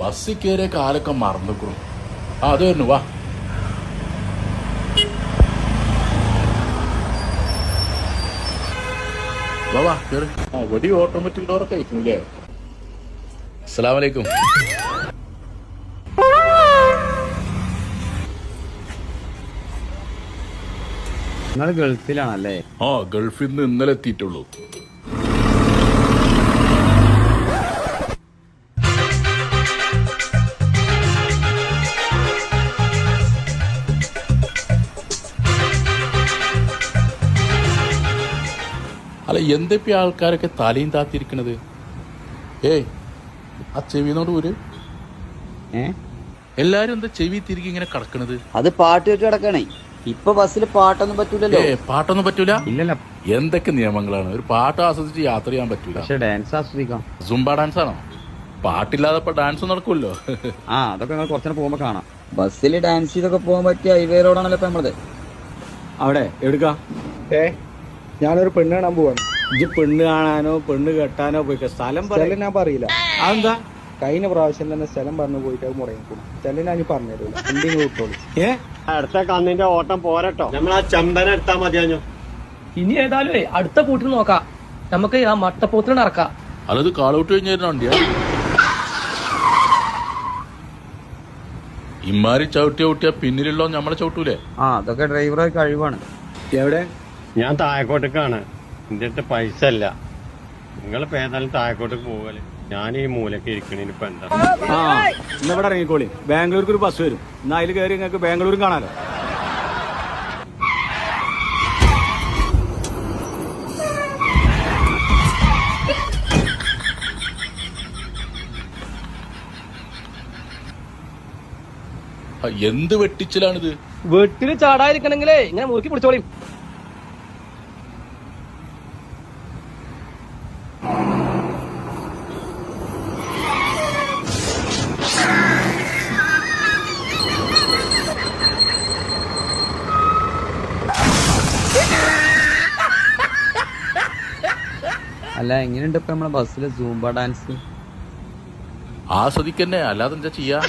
ബസ്സിൽ കയറിയ കാലൊക്കെ മറന്നിക്കണം. ആ അത് വരുന്നു വാ. വാ കേറ്. ആ വടി ഓട്ടോമാറ്റിക് ഡോറൊക്കെ അയക്കുന്നില്ലേ അസ്സലാമലൈക്കും. നിങ്ങൾ ഗൾഫിലാണല്ലേ? ആ ഗൾഫിൽ നിന്ന് ഇന്നലെ എത്തിയിട്ടുള്ളൂ. അല്ല എന്തൊക്കെ ആൾക്കാരൊക്കെ തലയും താത്തിരിക്കണത്? ഏയ് ആ ചെവിനോട് ഒരു എല്ലാരും എന്താ ചെവി തിരികെ ഇങ്ങനെ കടക്കണത്? അത് പാട്ട് വെച്ച് കിടക്കണേ. ഇപ്പൊ ബസ്സിൽ പാട്ടൊന്നും പറ്റൂലല്ലോ. ഏ പാട്ടൊന്നും പറ്റൂല? ഇല്ലല്ല. എന്തൊക്കെ നിയമങ്ങളാണ്? ഒരു പാട്ട് ആസ്വദിച്ച് യാത്ര ചെയ്യാൻ പറ്റൂല. പക്ഷെ ഡാൻസ് ആസ്വദിക്കാം. സുംബ ഡാൻസ് ആണോ പാട്ടില്ലാതെ ഇപ്പൊ ഡാൻസ് നടക്കുമല്ലോ. ആ അതൊക്കെ ഞങ്ങൾ കുറച്ചു പോകുമ്പോ കാണാം. ബസ്സിൽ ഡാൻസ് ചെയ്തൊക്കെ പോകാൻ പറ്റിയ ഹൈവേ റോഡാണല്ലോ ഇപ്പൊ നമ്മളത്. അവിടെ എടുക്ക. ഏ? ഞാനൊരു പെണ്ണ് കാണാൻ പോവാണ്. ഇജ്ജ് പെണ്ണ് കാണാനോ പെണ്ണ് കെട്ടാനോ പോയി സ്ഥലം സ്ഥലം ഞാൻ പറയില്ല. അതെന്താ? കഴിഞ്ഞ പ്രാവശ്യം തന്നെ സ്ഥലം പറഞ്ഞു പോയിട്ട് അത് മുടങ്ങിക്കും സ്ഥലം ഞാൻ ഇനി പറഞ്ഞു തരൂല. എന്തെങ്കിലും വിട്ടോളൂ? ഏ? അടുത്ത കന്നിന്റെ ഓട്ടം പോരട്ടോ. നമ്മൾ ആ ചമ്പന എടുത്താ മതിയാഞ്ഞു ഇനി ഏതായാലും അടുത്ത കൂട്ടിൽ നോക്കാം. നമുക്ക് ആ മട്ടപ്പോത്തിന് ഇറക്കാം അല്ലത് കാളൂട്ട് കഴിഞ്ഞ വണ്ടിയാ ഇമാരി ചവിട്ടിയ ചവിട്ടിയ പിന്നിലുള്ളോ നമ്മളെ ചവിട്ടൂലേ? ആ അതൊക്കെ ഡ്രൈവറെ കഴിവാണ്. എവിടെ? ഞാൻ താഴെക്കോട്ടേക്കാണ്. എന്റെ അടുത്ത് പൈസ അല്ല നിങ്ങൾ ഇപ്പൊ ഏതായാലും താഴെക്കോട്ടേക്ക് പോകൽ ഞാൻ ഈ മൂലക്ക് ഇരിക്കണിപ്പോ ഇപ്പൊ എന്താ? ആ ഇന്ന് ഇവിടെ ഇറങ്ങിക്കോളി. ബാംഗ്ലൂർക്ക് ഒരു ബസ് വരും. എന്നാ അതിൽ കയറി നിങ്ങൾക്ക് ബാംഗ്ലൂരും കാണാലോ. എന്ത് വെട്ടിച്ചിലാണിത്? വെട്ടിൽ ചാടാതിരിക്കണെങ്കിലേ ഇങ്ങനെ മുറുക്കി പിടിച്ചോളിയും അല്ല എങ്ങനെയുണ്ട് ഇപ്പൊ നമ്മളെ ബസ്സിലെ സൂംബ ഡാൻസ് ആസ്വദിക്കന്നെ. അല്ലാതെന്താ ചെയ്യാ?